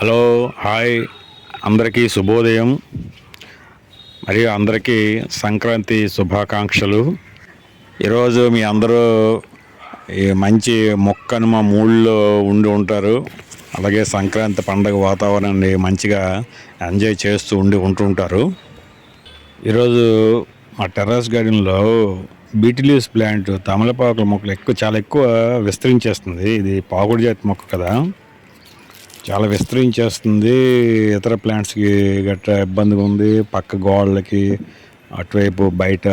Hello hi. అందరికీ శుభోదయం. మరియు అందరికీ సంక్రాంతి శుభాకాంక్షలు. ఈరోజు మీ అందరూ ఈ మంచి మొక్కను మా మూడ్లో ఉండి ఉంటారు. అలాగే సంక్రాంతి పండగ వాతావరణాన్ని మంచిగా ఎంజాయ్ చేస్తూ ఉండి ఉంటుంటారు. ఈరోజు మా టెర్రస్ గార్డెన్లో బీటిలీస్ ప్లాంట్ తమలపాకుల మొక్కలు ఎక్కువ చాలా ఎక్కువ విస్తరించేస్తుంది. ఇది పాగుడు జాతి మొక్క కదా. చాలా విస్తరించేస్తుంది. ఇతర ప్లాంట్స్కి గట్రా ఇబ్బందిగా ఉంది. పక్క గోడలకి అటువైపు బయట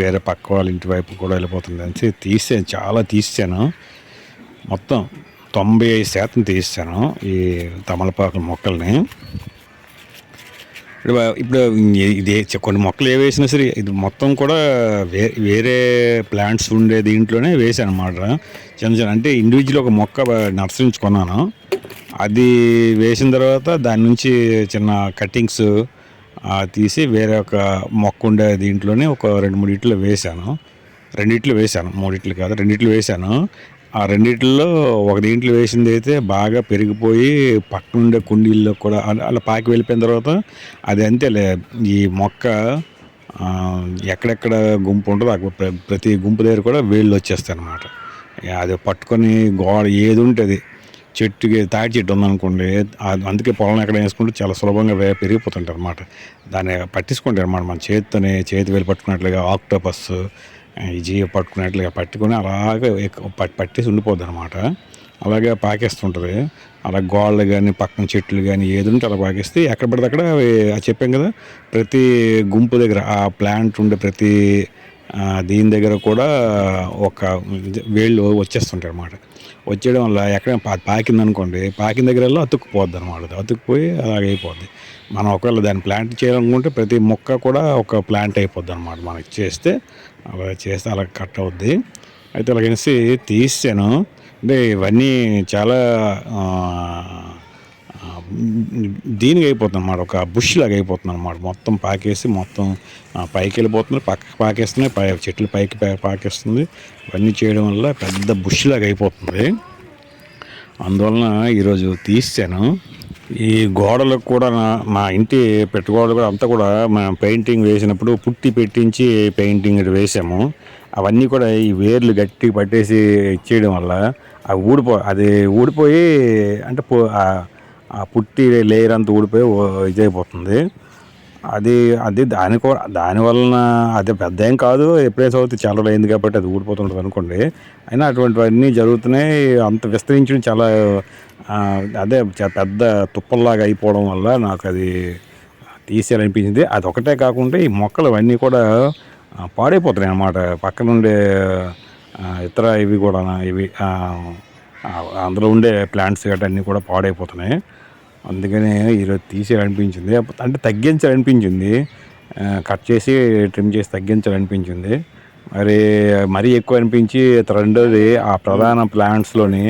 వేరే పక్క వాళ్ళ ఇంటి వైపు కూడా వెళ్ళిపోతుంది అని తీసాను. చాలా తీసాను. మొత్తం తొంభై ఐదు శాతం తీసాను ఈ తమలపాకుల మొక్కల్ని. ఇప్పుడు ఇప్పుడు ఇది కొన్ని మొక్కలు ఏ వేసినా సరే ఇది మొత్తం కూడా వే వేరే ప్లాంట్స్ ఉండే దీంట్లోనే వేసాను అన్నమాట చిన్న చిన్న అంటే ఇండివిజువల్ ఒక మొక్క నర్సరించుకున్నాను అది వేసిన తర్వాత దాని నుంచి చిన్న కట్టింగ్స్ తీసి వేరే ఒక మొక్క ఉండే దీంట్లోనే ఒక రెండు మూడిట్లో వేశాను. రెండిట్లు వేశాను. మూడిట్లు కాదు రెండిట్లు వేశాను. ఆ రెండిట్లో ఒక దీంట్లో వేసింది అయితే బాగా పెరిగిపోయి పక్కన ఉండే కుండీల్లో కూడా అలా- అలా పాకి వెళ్ళిపోయిన తర్వాత అది అంతేలే. ఈ మొక్క ఎక్కడెక్కడ గుంపు ఉంటుందో అక్కడ ప్ర- ప్రతి గుంపు దగ్గర కూడా వేళ్ళు వచ్చేస్తాయి అన్నమాట అది పట్టుకొని గోడ ఏది ఉంటుంది చెట్టుకి తాటి చెట్టు ఉందనుకోండి అందుకే పొలం ఎక్కడ వేసుకుంటే చాలా సులభంగా వే- పెరిగిపోతుంటారు అనమాట దాన్ని పట్టించుకుంటారు అనమాట మన చేతితోనే చేతి వేలు పట్టుకున్నట్లుగా ఆక్టోపస్ ఈ జీవ పట్టుకున్నట్లుగా పట్టుకొని అలాగే ఎక్కువ పట్టేసి ఉండిపోద్ది అనమాట అలాగే పాకేస్తుంటుంది. అలా గోళ్ళు కానీ పక్కన చెట్లు కానీ ఏది ఉంటే అలా పాకేస్తే ఎక్కడ పడితే అక్కడ చెప్పాం కదా ప్రతి గుంపు దగ్గర ఆ ప్లాంట్ ఉండే ప్రతి దీని దగ్గర కూడా ఒక వేళ్ళు వచ్చేస్తుంటాయి అనమాట వచ్చేయడం వల్ల ఎక్కడైనా పా- పాకింది అనుకోండి పాకిన దగ్గరలో అతుక్కుపోద్ది అనమాట అతుక్కుపోయి అలాగైపోద్ది మనం ఒకవేళ దాన్ని ప్లాంట్ చేయాలనుకుంటే ప్రతి మొక్క కూడా ఒక ప్లాంట్ అయిపోద్ది అనమాట మనకి. చేస్తే అలా చేస్తే అలా కట్ అవుద్ది. అయితే అలాగనేసి తీసాను అంటే ఇవన్నీ చాలా దీనికి అయిపోతుంది అనమాట ఒక బుష్ లాగా అయిపోతుంది అనమాట మొత్తం పాకేసి మొత్తం పైకి వెళ్ళిపోతుంది పక్కకి పాకేస్తున్నాయి పై చెట్లు పైకి పాకేస్తుంది. ఇవన్నీ చేయడం వల్ల పెద్ద బుష్ లాగా అయిపోతుంది. అందువలన ఈరోజు తీసాను ఈ గోడలకు కూడా నా- మా ఇంటి పెట్టుగోడలు కూడా అంతా కూడా మనం పెయింటింగ్ వేసినప్పుడు పుట్టి పెట్టించి పెయింటింగ్ వేసాము. అవన్నీ కూడా ఈ వేర్లు గట్టిగా పట్టేసి ఇచ్చేయడం వల్ల అవి ఊడిపో అది ఊడిపోయి అంటే పో- ఆ- పుట్టి లేయర్ అంతా ఊడిపోయి ఇదైపోతుంది. అది అది దాని కూడా అది పెద్ద ఏం కాదు. ఎప్పుడైతే అవుతుంది చాలా అయింది కాబట్టి అది ఊడిపోతుంటుంది అనుకోండి. అయినా అటువంటివన్నీ జరుగుతున్నాయి. అంత విస్తరించడం చాలా అదే పెద్ద తుప్పల్లాగా అయిపోవడం వల్ల నాకు అది తీసేయాలనిపించింది. అది ఒకటే కాకుండా ఈ మొక్కలు అవన్నీ కూడా పాడైపోతున్నాయి అన్నమాట. పక్కనుండే ఇతర ఇవి కూడా ఇవి అందులో ఉండే ప్లాంట్స్ గట్రా అన్నీ కూడా పాడైపోతున్నాయి. అందుకనే ఈరోజు తీసేయాలనిపించింది. అంటే తగ్గించాలనిపించింది. కట్ చేసి ట్రిమ్ చేసి తగ్గించాలనిపించింది. మరి మరీ ఎక్కువ అనిపించి రెండోది ఆ ప్రధాన ప్లాంట్స్లోని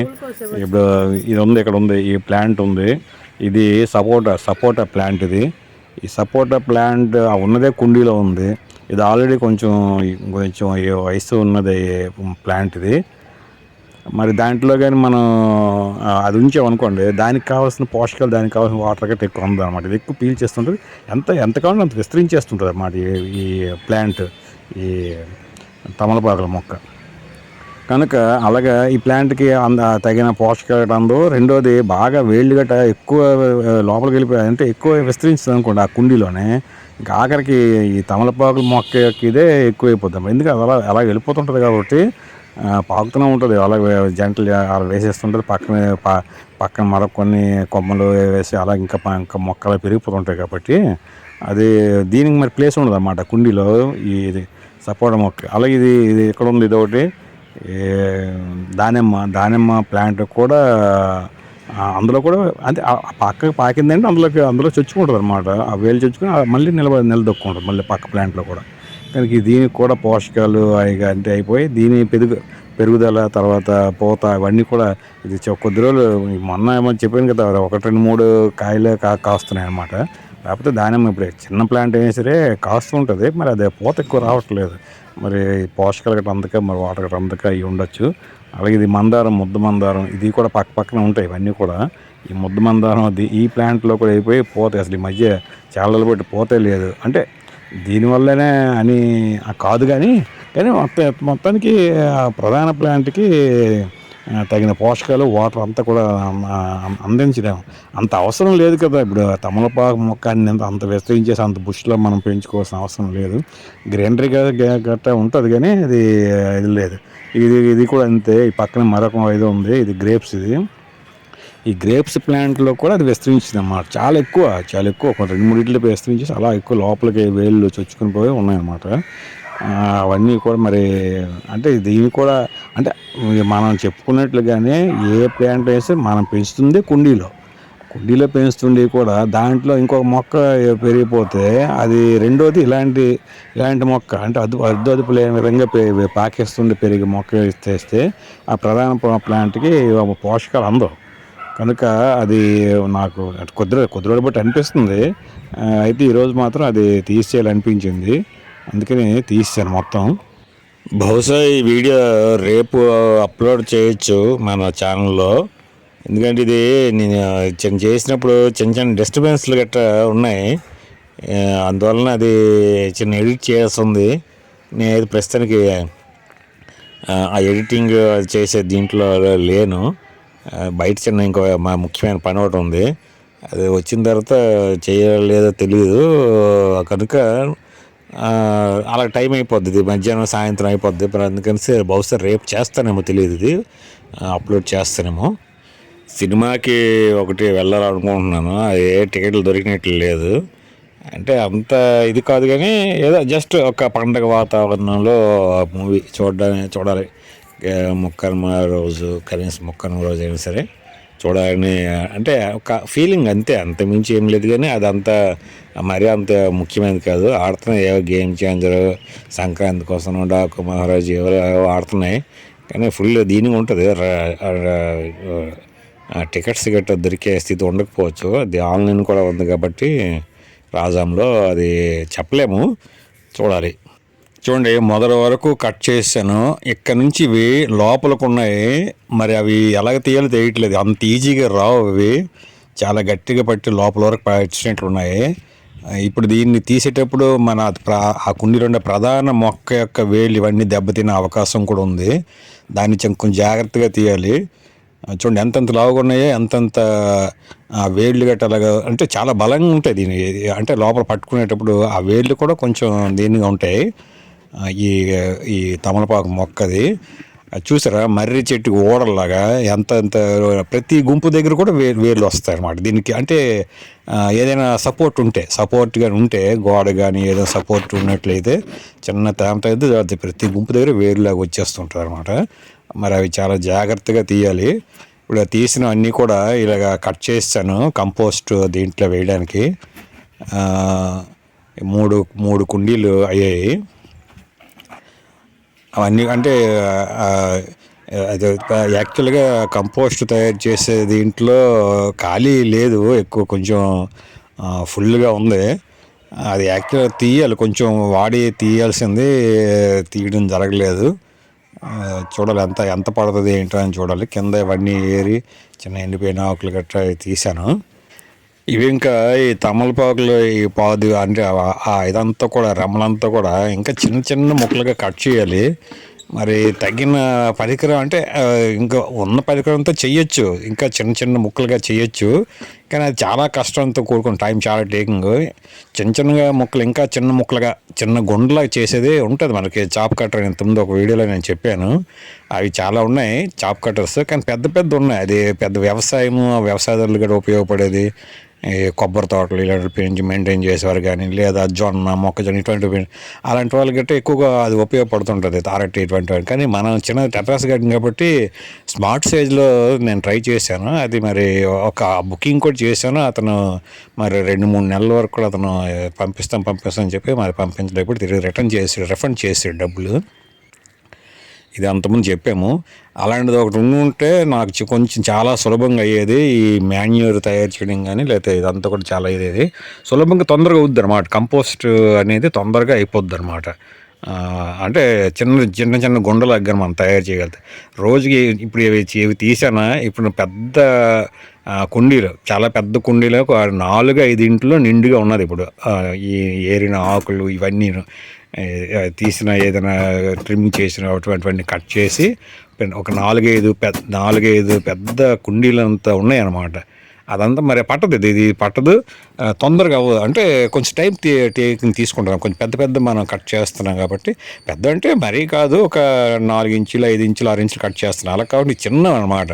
ఇప్పుడు ఇది ఉంది ఇక్కడ ఉంది ఈ ప్లాంట్ ఉంది. ఇది సపోటా సపోటా ప్లాంట్ ఇది. ఈ సపోటా ప్లాంట్ ఆ ఉన్నదే కుండీలో ఉంది. ఇది ఆల్రెడీ కొంచెం కొంచెం వయసు ఉన్నది ప్లాంట్ ఇది. మరి దాంట్లో కానీ మనం అది ఉంచామనుకోండి దానికి కావాల్సిన పోషకాలు దానికి కావాల్సిన వాటర్ గట్రా ఎక్కువ ఉంది అనమాట ఇది ఎక్కువ పీల్ చేస్తుంటుంది. ఎంత ఎంత కావాలో అంత విస్తరించేస్తుంటుంది అన్నమాట ఈ- ఈ ప్లాంట్ ఈ తమలపాకుల మొక్క. కనుక అలాగా ఈ ప్లాంట్కి అంద తగిన పోషకాలు అందో రెండోది బాగా వేళ్ళు గట్ట ఎక్కువ లోపలికి వెళ్ళిపోయి అంటే ఎక్కువ విస్తరించింది అనుకోండి ఆ కుండీలోనే ఇంకా ఆఖరికి ఈ తమలపాకుల మొక్క యొక్క ఇదే ఎక్కువైపోతుంది ఎందుకంటే అలా అలా వెళ్ళిపోతుంటుంది కాబట్టి పాకుతూనే ఉంటుంది. అలాగే జంటలు అలా వేసేస్తుంటుంది. పక్కన పక్కన మరొక కొన్ని కొమ్మలు వేసి అలా ఇంకా ఇంకా మొక్కలు పెరిగిపోతుంటాయి కాబట్టి అది దీనికి మరి ప్లేస్ ఉండదు అన్నమాట కుండీలో ఈ ఇది సపోటా మొక్క. అలాగే ఇది ఇది ఇక్కడ ఉంది? ఇది ఒకటి. దానిమ్మ దానిమ్మ ప్లాంట్ కూడా అందులో కూడా అంటే పక్కకి పాకిందంటే అందులోకి అందులో చొచ్చుకుంటుంది అనమాట ఆ వేలు చొచ్చుకుని మళ్ళీ నిలబ నిలదొక్కుంటుంది. మళ్ళీ పక్క ప్లాంట్లో కూడా. కనుక దీనికి కూడా పోషకాలు అవి అంటే అయిపోయి దీని పెరుగు పెరుగుదల తర్వాత పూత అవన్నీ కూడా ఇది కొద్ది రోజులు మొన్న ఏమో చెప్పాను కదా ఒకటి రెండు మూడు కాయలు కా కాస్తున్నాయి అనమాట లేకపోతే దానిమ్మ ఇప్పుడు చిన్న ప్లాంట్ అయినా సరే కాస్తూ ఉంటుంది మరి అది పూత ఎక్కువ రావట్లేదు. మరి పోషకాలు గట్రా అందక మరి వాటర్ గట్రా అందక అవి ఉండొచ్చు. అలాగే ఇది మందారం ముద్ద మందారం ఇది కూడా పక్క పక్కన ఉంటాయి ఇవన్నీ కూడా. ఈ ముద్ద మందారం అది ఈ ప్లాంట్లో కూడా అయిపోయి పోతాయి. అసలు ఈ మధ్య చాలా రోజులు బట్టి పోతే లేదు. అంటే దీనివల్లనే అని కాదు కానీ కానీ మొత్తం మొత్తానికి ప్రధాన ప్లాంట్కి తగిన పోషకాలు వాటర్ అంతా కూడా అందించడం అంత అవసరం లేదు కదా. ఇప్పుడు తమలపాకు మొక్క అన్ని అంత అంత విస్తరించేసి అంత బుష్లో మనం పెంచుకోవాల్సిన అవసరం లేదు. గ్రీనరీగా గట్టా ఉంటుంది కానీ అది ఇది లేదు. ఇది ఇది కూడా అంతే. ఈ పక్కన మరొక ఇది ఉంది. ఇది గ్రేప్స్ ఇది. ఈ గ్రేప్స్ ప్లాంట్లో కూడా అది విస్తరించింది అన్నమాట చాలా ఎక్కువ చాలా ఎక్కువ. ఒక రెండు మూడింటిలో విస్తరించి అలా ఎక్కువ లోపలికి వేళ్ళు చొచ్చుకుని పోయి ఉన్నాయన్నమాట. అవన్నీ కూడా మరి అంటే దీన్ని కూడా అంటే మనం చెప్పుకున్నట్లుగానే ఏ ప్లాంట్ వేస్తే మనం పెంచుతుంది కుండీలో. కుండీలో పెంచుతుండే కూడా దాంట్లో ఇంకొక మొక్క పెరిగిపోతే అది రెండోది ఇలాంటి ఇలాంటి మొక్క అంటే అదు అద్దు అదుపు లేని విధంగా పె- పెరిగే మొక్క తెస్తే ఆ ప్రధాన ప్లాంట్కి పోషకాలు అందవు. కనుక అది నాకు కుదర కుదిరడు బట్టి అనిపిస్తుంది. అయితే ఈరోజు మాత్రం అది తీసేయాలనిపించింది. అందుకని తీసాను మొత్తం. బహుశా ఈ వీడియో రేపు అప్లోడ్ చేయొచ్చు మన ఛానల్లో. ఎందుకంటే ఇది నేను చిన్న చేసినప్పుడు చిన్న చిన్న డిస్టర్బెన్స్లు గట్రా ఉన్నాయి. అందువలన అది చిన్న ఎడిట్ చేస్తుంది నేను ప్రస్తుతానికి ఆ, ఎడిటింగ్ చేసే దీంట్లో లేను. బయట చిన్న ఇంకో మా ముఖ్యమైన పని ఒకటి ఉంది. అది వచ్చిన తర్వాత చేయలేదో తెలియదు కనుక అలా టైం అయిపోద్ది. మధ్యాహ్నం సాయంత్రం అయిపోద్ది. అందుకని బహుశా రేపు చేస్తానేమో తెలియదు ఇది. అప్లోడ్ చేస్తానేమో. సినిమాకి ఒకటి వెళ్ళాలనుకుంటున్నాను. ఏ టికెట్లు దొరికినట్లు లేదు. అంటే అంత ఇది కాదు కానీ ఏదో జస్ట్ ఒక పండగ వాతావరణంలో మూవీ చూడడానికి చూడాలి. ముక్కర్మ రోజు కనీసం ముక్కర్మ రోజు అయినా సరే చూడాలని అంటే ఒక ఫీలింగ్ అంతే. అంత మించి ఏం లేదు కానీ అదంతా మరీ అంత ముఖ్యమైనది కాదు. ఆడుతున్నాయి ఏవో గేమ్ చేంజర్ సంక్రాంతి కోసం డాకు మహారాజు ఎవరో ఆడుతున్నాయి. కానీ ఫుల్ దీని ఉంటుంది. టికెట్స్ గట్రా దొరికే స్థితి ఉండకపోవచ్చు. అది ఆన్లైన్ కూడా ఉంది కాబట్టి రాజాంలో అది చెప్పలేము. చూడాలి. చూడండి మొదటి వరకు కట్ చేశాను. ఇక్కడ నుంచి ఇవి లోపలకు ఉన్నాయి. మరి అవి ఎలాగ తీయాలో తెలియట్లేదు. అంత ఈజీగా రావు అవి. చాలా గట్టిగా పట్టి లోపల వరకు పట్టినట్లు ఉన్నాయి. ఇప్పుడు దీన్ని తీసేటప్పుడు మన ఆ కుండీలో ఉండే ప్రధాన మొక్క యొక్క వేలు ఇవన్నీ దెబ్బతినే అవకాశం కూడా ఉంది. దాన్ని కొంచెం జాగ్రత్తగా తీయాలి. చూడండి ఎంతెంత లావుగా ఉన్నాయో ఎంతెంత ఆ, వేళ్ళు గట్ట అలాగా అంటే చాలా బలంగా ఉంటాయి దీని అంటే లోపల పట్టుకునేటప్పుడు ఆ వేళ్ళు కూడా కొంచెం దీనిగా ఉంటాయి. ఈ ఈ తమలపాకు మొక్కది. అది చూసారా? మర్రి చెట్టు ఓడల్లాగా ఎంత ఎంత ప్రతి గుంపు దగ్గర కూడా వే వేర్లు వస్తాయి అన్నమాట దీనికి అంటే ఏదైనా సపోర్ట్ ఉంటే సపోర్ట్గా ఉంటే గోడ కానీ ఏదైనా సపోర్ట్ ఉన్నట్లయితే చిన్న తేమత అయితే ప్రతి గుంపు దగ్గర వేరులాగా వచ్చేస్తుంటుంది అనమాట మరి అవి చాలా జాగ్రత్తగా తీయాలి. ఇప్పుడు తీసిన అన్నీ కూడా ఇలాగ కట్ చేస్తాను కంపోస్ట్ దీంట్లో వేయడానికి. మూడు మూడు కుండీలు అయ్యాయి. అవన్నీ అంటే అది యాక్చువల్గా కంపోస్ట్ తయారు చేసే దీంట్లో ఖాళీ లేదు ఎక్కువ కొంచెం ఫుల్గా ఉంది. అది యాక్చువల్గా తీయాలి కొంచెం వాడి తీయాల్సింది తీయడం జరగలేదు. చూడాలి ఎంత ఎంత పడుతుంది ఏంటో అని చూడాలి. కింద ఇవన్నీ ఏరి చిన్న ఎండిపోయిన ఆకులు గట్రా తీశాను. ఇవి ఇంకా ఈ తమలపాకులు ఈ పాదు అంటే ఆ- ఇదంతా కూడా రెమ్మలంతా కూడా ఇంకా చిన్న చిన్న ముక్కలుగా కట్ చేయాలి. మరి తగిన పరికరం అంటే ఇంకా ఉన్న పరికరంతో చేయొచ్చు ఇంకా చిన్న చిన్న ముక్కలుగా చేయొచ్చు కానీ అది చాలా కష్టంతో కూడుకున్న టైం చాలా టేకింగ్. చిన్న చిన్నగా ముక్కలు ఇంకా చిన్న ముక్కలుగా చిన్న గుండలా చేసేది ఉంటుంది మనకి. చాప్ కట్టర్ ఇంతకుముందు ఒక వీడియోలో నేను చెప్పాను. అవి చాలా ఉన్నాయి చాప్ కట్టర్స్. కానీ పెద్ద పెద్ద ఉన్నాయి. అది పెద్ద వ్యవసాయము వ్యవసాయదారులు కూడా ఉపయోగపడేది. ఈ కొబ్బరి తోటలు ఇలాంటి పెంచి మెయింటైన్ చేసేవారు కానీ లేదా జొన్న మొక్కజొన్న ఇటువంటి అలాంటి వాళ్ళకంటే ఎక్కువగా అది ఉపయోగపడుతుంటుంది తారట్టి ఇటువంటి కానీ మనం చిన్న టెట్రాస్ గార్డెన్ కాబట్టి స్మార్ట్ సైజ్లో నేను ట్రై చేశాను. అది మరి ఒక బుకింగ్ కూడా చేశాను. అతను మరి రెండు మూడు నెలల వరకు కూడా అతను పంపిస్తాం పంపిస్తాం అని చెప్పి మరి పంపించలేకపోతే తిరిగి రిటర్న్ చేసి రిఫండ్ చేసాడు డబ్బులు. ఇది అంతకుముందు చెప్పాము. అలాంటిది ఒకటి ఉండి ఉంటే నాకు కొంచెం చాలా సులభంగా అయ్యేది ఈ మాన్యూర్ తయారు చేయడం కానీ లేకపోతే ఇదంతా కూడా చాలా అయ్యేది సులభంగా తొందరగా అవుద్ది అనమాట కంపోస్ట్ అనేది తొందరగా అయిపోద్ది అనమాట అంటే చిన్న చిన్న చిన్న గుండెలు అగ్గర మనం తయారు చేయగలుగుతాం రోజుకి ఇప్పుడు ఇవి తీసానా ఇప్పుడు పెద్ద కుండీలు చాలా పెద్ద కుండీలో నాలుగు ఐదింట్లో నిండుగా ఉన్నది ఇప్పుడు. ఈ ఏరిన ఆకులు ఇవన్నీ తీసిన ఏదైనా ట్రిమ్ చేసిన అటువంటివన్నీ కట్ చేసి ఒక నాలుగైదు పెద్ద నాలుగైదు పెద్ద కుండీలంతా అంతా ఉన్నాయన్నమాట. అదంతా మరి పట్టదు ఇది ఇది పట్టదు. తొందరగా అవ్వదు. అంటే కొంచెం టైం టేకింగ్ తీసుకుంటున్నాం కొంచెం పెద్ద పెద్ద మనం కట్ చేస్తున్నాం కాబట్టి పెద్ద అంటే మరీ కాదు ఒక నాలుగు ఇంచులు ఐదు ఇంచులు ఆరు ఇంచులు కట్ చేస్తున్నాం. అలా కాబట్టి చిన్న అనమాట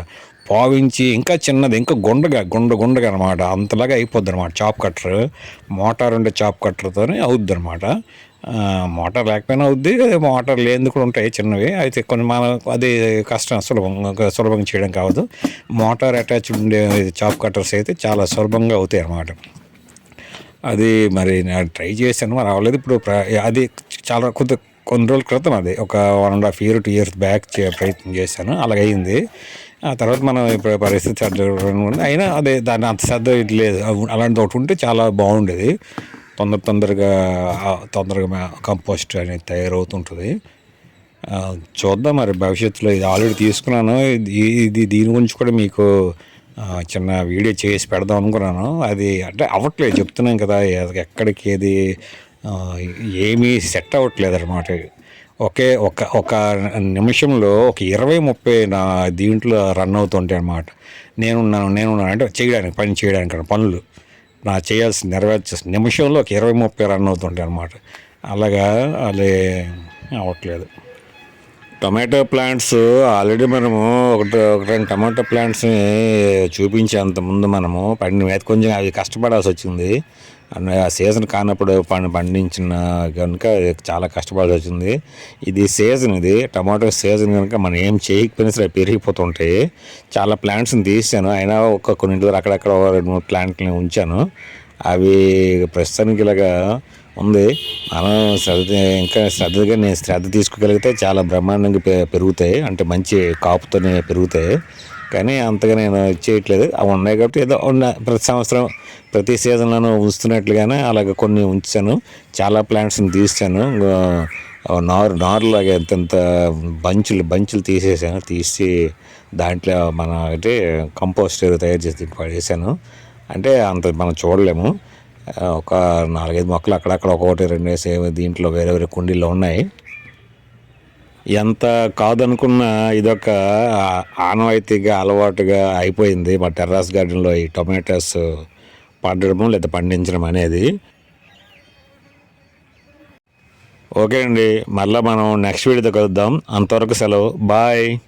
పావించి ఇంకా చిన్నది ఇంకా గుండగా గుండ గుండగా అనమాట అంతలాగా అయిపోద్ది అనమాట చాప్ కట్టర్. మోటార్ ఉండే చాప్ కట్టర్తోనే అవుద్ది అనమాట మోటార్ లేకపోయినా అవుద్ది మోటార్ లేనిది కూడా ఉంటాయి చిన్నవి. అయితే కొన్ని మన అది కష్టం సులభంగా సులభంగా చేయడం కావద్దు. మోటార్ అటాచ్ ఉండే చాప్ కట్టర్స్ అయితే చాలా సులభంగా అవుతాయి అన్నమాట. అది మరి నేను ట్రై చేశాను మరి అవ్వలేదు ఇప్పుడు ప్ర- అది చాలా కొద్ది కొన్ని రోజుల క్రితం అది ఒక one and half year two years back ప్రయత్నం చేశాను. అలాగైంది ఆ తర్వాత మనం ఇప్పుడు పరిస్థితి అట్లా అయినా అదే దాన్ని అంత శ్రద్ధ లేదు. అలాంటి ఒకటి ఉంటే చాలా బాగుండేది. తొందర తొందరగా తొందరగా కంపోస్ట్ అనేది తయారవుతుంటుంది. చూద్దాం మరి భవిష్యత్తులో ఇది ఆల్రెడీ తీసుకున్నాను. ఇది ఇది దీని గురించి కూడా మీకు చిన్న వీడియో చేసి పెడదాం అనుకున్నాను. అది అంటే అవ్వట్లేదు. చెప్తున్నాం కదా ఎక్కడికి ఏది ఏమీ సెట్ అవ్వట్లేదు అనమాట ఒకే ఒక ఒక నిమిషంలో ఒక ఇరవై ముప్పై నా దీంట్లో రన్ అవుతుంటాయి అనమాట నేనున్నాను నేనున్నాను అంటే చేయడానికి పని చేయడానికి పనులు. నా చేయాల్సి నెరవేర్చే నిమిషంలో ఒక ఇరవై ముప్పై రన్ అవుతుంటాయి అనమాట అలాగా అలా అవ్వట్లేదు. టొమాటో ప్లాంట్స్ ఆల్రెడీ మనము ఒకటి ఒక రెండు టమాటో ప్లాంట్స్ని చూపించేంత ముందు మనము. పండిన మీద కొంచెం అవి కష్టపడాల్సి వచ్చింది. ఆ సీజన్ కానప్పుడు పండి పండించిన కనుక చాలా కష్టపడాల్సి వచ్చింది. ఇది సీజన్ ఇది. టమాటో సీజన్ కనుక మనం ఏం చేయకపోయినా సరే పెరిగిపోతుంటాయి చాలా ప్లాంట్స్ని తీసాను. అయినా ఒక కొన్ని అక్కడక్కడ రెండు మూడు ప్లాంట్ని ఉంచాను. అవి ప్రస్తుతానికి ఇలాగా ఉంది. మనం శ్రద్ధ ఇంకా శ్రద్ధగా నేను శ్రద్ధ తీసుకోగలిగితే చాలా బ్రహ్మాండంగా పె- పెరుగుతాయి. అంటే మంచి కాపుతోనే పెరుగుతాయి. కానీ అంతగా నేను చేయట్లేదు. అవి ఉన్నాయి కాబట్టి ఏదో ఉన్న ప్రతి సంవత్సరం ప్రతి సీజన్లోనూ ఉంచుతున్నట్లుగానే అలాగ కొన్ని ఉంచాను. చాలా ప్లాంట్స్ని తీసాను. ఆ, నారు నారులాగా ఎంతెంత బంచులు బంచులు తీసేసాను. తీసి దాంట్లో మన అంటే కంపోస్టర్ తయారు చేసి పడేసాను అంటే అంత మనం చూడలేము. ఒక నాలుగైదు మొక్కలు అక్కడక్కడ ఒకటి రెండు వేసే దీంట్లో వేరే వేరే కుండీల్లో ఉన్నాయి. ఎంత కాదనుకున్నా ఇదొక ఆనవాయితీగా అలవాటుగా అయిపోయింది. మా టెర్రాస్ గార్డెన్లో ఈ టొమాటోస్ పండడము లేదా పండించడం అనేది. ఓకే అండి మళ్ళీ మనం నెక్స్ట్ వీడియోతో కలుద్దాం. అంతవరకు సెలవు. బాయ్.